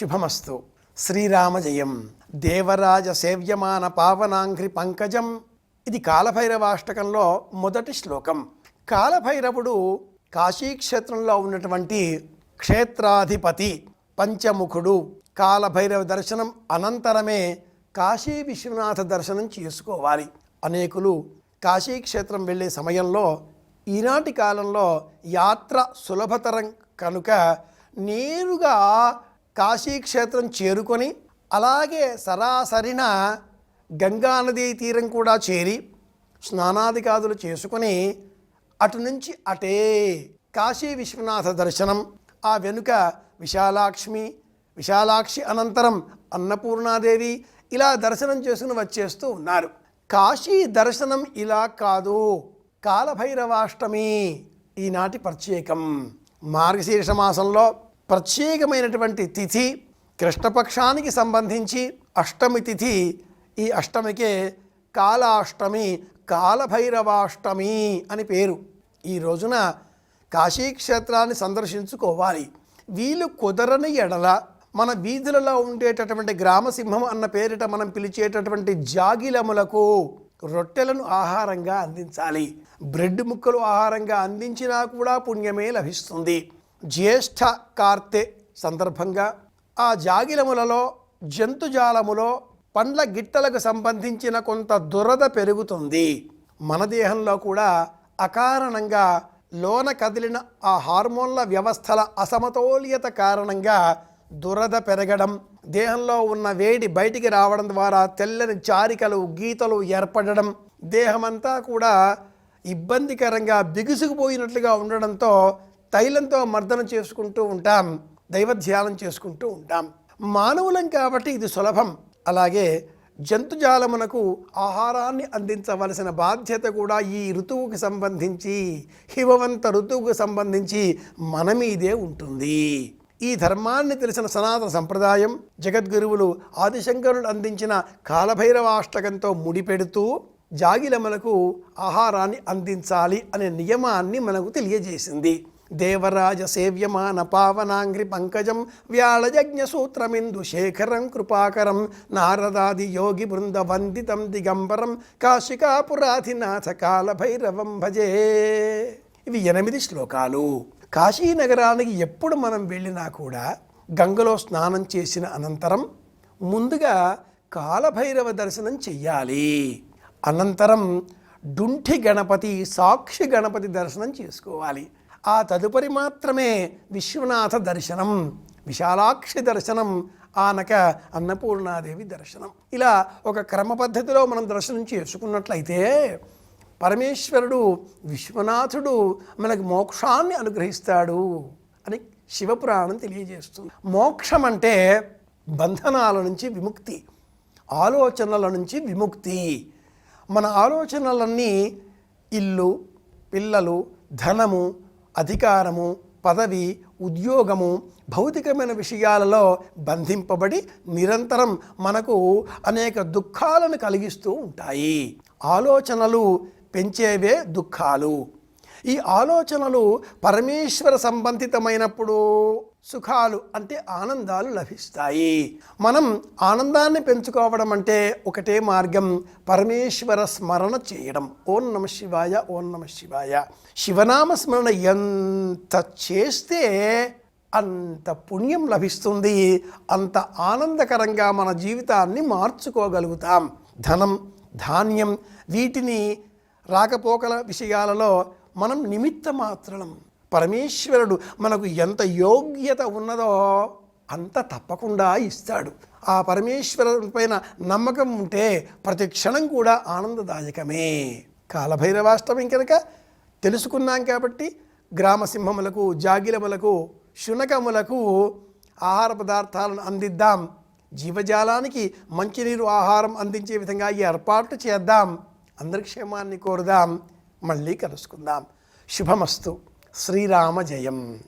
శుభమస్తు. శ్రీరామజయం. దేవరాజ సేవ్యమాన పావనాంఘ్రి పంకజం. ఇది కాలభైరవాష్టకంలో మొదటి శ్లోకం. కాలభైరవుడు కాశీక్షేత్రంలో ఉన్నటువంటి క్షేత్రాధిపతి పంచముఖుడు. కాలభైరవ దర్శనం అనంతరమే కాశీ విశ్వనాథ దర్శనం చేసుకోవాలి. అనేకులు కాశీక్షేత్రం వెళ్ళే సమయంలో ఈనాటి కాలంలో యాత్ర సులభతరం కనుక నేరుగా కాశీక్షేత్రం చేరుకొని అలాగే సరాసరిన గంగానదీ తీరం కూడా చేరి స్నానాదికాదులు చేసుకొని అటు నుంచి అటే కాశీ విశ్వనాథ దర్శనం ఆ వెనుక విశాలాక్ష్మి విశాలాక్షి అనంతరం అన్నపూర్ణాదేవి ఇలా దర్శనం చేసుకుని వచ్చేస్తూ ఉన్నారు. కాశీ దర్శనం ఇలా కాదు. కాలభైరవాష్టమి ఈనాటి ప్రత్యేకం. మార్గశీర్ష మాసంలో ప్రత్యేకమైనటువంటి తిథి కృష్ణపక్షానికి సంబంధించి అష్టమి తిథి. ఈ అష్టమికే కాలాష్టమి కాలభైరవాష్టమి అని పేరు. ఈ రోజున కాశీక్షేత్రాన్ని సందర్శించుకోవాలి. వీలు కుదరని ఎడల మన వీధులలో ఉండేటటువంటి గ్రామసింహం అన్న పేరిట మనం పిలిచేటటువంటి జాగిలములకు రొట్టెలను ఆహారంగా అందించాలి. బ్రెడ్ ముక్కలు ఆహారంగా అందించినా కూడా పుణ్యమే లభిస్తుంది. జ్యేష్ఠ కార్తె సందర్భంగా ఆ జాగిలములలో జంతుజాలములో పండ్ల గిట్టలకు సంబంధించిన కొంత దురద పెరుగుతుంది. మన దేహంలో కూడా అకారణంగా లోన కదిలిన ఆ హార్మోన్ల వ్యవస్థల అసమతౌల్యత కారణంగా దురద పెరగడం దేహంలో ఉన్న వేడి బయటికి రావడం ద్వారా తెల్లని చారికలు గీతలు ఏర్పడడం దేహమంతా కూడా ఇబ్బందికరంగా బిగుసుకుపోయినట్లుగా ఉండడంతో తైలంతో మర్దన చేసుకుంటూ ఉంటాం దైవ ధ్యానం చేసుకుంటూ ఉంటాం. మానవులం కాబట్టి ఇది సులభం. అలాగే జంతుజాలమునకు ఆహారాన్ని అందించవలసిన బాధ్యత కూడా ఈ ఋతువుకు సంబంధించి హిమవంత ఋతువుకు సంబంధించి మన మీదే ఉంటుంది. ఈ ధర్మాన్ని తెలిసిన సనాతన సంప్రదాయం జగద్గురువులు ఆదిశంకరుడు అందించిన కాలభైరవాష్టకంతో ముడిపెడుతూ జాగిలములకు ఆహారాన్ని అందించాలి అనే నియమాన్ని మనకు తెలియజేసింది. దేవరాజ సేవ్యమాన పావనాంగ్రి పంకజం వ్యాళయజ్ఞ సూత్రమిందు శేఖరం కృపాకరం నారదాది యోగి బృంద వందితం దిగంబరం కాశికాపురాధినాథ కాలభైరవం భజే. ఇవి ఎనిమిది శ్లోకాలు. కాశీనగరానికి ఎప్పుడు మనం వెళ్ళినా కూడా గంగలో స్నానం చేసిన అనంతరం ముందుగా కాలభైరవ దర్శనం చెయ్యాలి. అనంతరం డుంఠి గణపతి సాక్షి గణపతి దర్శనం చేసుకోవాలి. ఆ తదుపరి మాత్రమే విశ్వనాథ దర్శనం విశాలాక్షి దర్శనం ఆనక అన్నపూర్ణాదేవి దర్శనం. ఇలా ఒక క్రమ పద్ధతిలో మనం దర్శనం చేసుకున్నట్లయితే పరమేశ్వరుడు విశ్వనాథుడు మనకు మోక్షాన్ని అనుగ్రహిస్తాడు అని శివపురాణం తెలియజేస్తుంది. మోక్షం అంటే బంధనాల నుంచి విముక్తి ఆలోచనల నుంచి విముక్తి. మన ఆలోచనలన్నీ ఇల్లు పిల్లలు ధనము అధికారము పదవి ఉద్యోగము భౌతికమైన విషయాలలో బంధింపబడి నిరంతరం మనకు అనేక దుఃఖాలను కలిగిస్తూ ఉంటాయి. ఆలోచనలు పెంచేవే దుఃఖాలు. ఈ ఆలోచనలు పరమేశ్వర సంబంధితమైనప్పుడు సుఖాలు అంటే ఆనందాలు లభిస్తాయి. మనం ఆనందాన్ని పెంచుకోవడం అంటే ఒకటే మార్గం పరమేశ్వర స్మరణ చేయడం. ఓం నమ శివాయ ఓం నమ శివాయ. శివనామ స్మరణ ఎంత చేస్తే అంత పుణ్యం లభిస్తుంది. అంత ఆనందకరంగా మన జీవితాన్ని మార్చుకోగలుగుతాం. ధనం ధాన్యం వీటిని రాకపోకల విషయాలలో మనం నిమిత్త మాత్రం పరమేశ్వరుడు మనకు ఎంత యోగ్యత ఉన్నదో అంత తప్పకుండా ఇస్తాడు. ఆ పరమేశ్వరుని పైన నమ్మకం ఉంటే ప్రతి క్షణం కూడా ఆనందదాయకమే. కాలభైరవాష్టమం కనుక తెలుసుకున్నాం కాబట్టి గ్రామసింహములకు జాగిలములకు శునకములకు ఆహార పదార్థాలను అందిద్దాం. జీవజాలానికి మంచినీరు ఆహారం అందించే విధంగా ఈ ఏర్పాట్లు చేద్దాం. అందరి క్షేమాన్ని కోరుదాం. మళ్ళీ కలుసుకుందాం. శుభమస్తు. శ్రీరామ జయం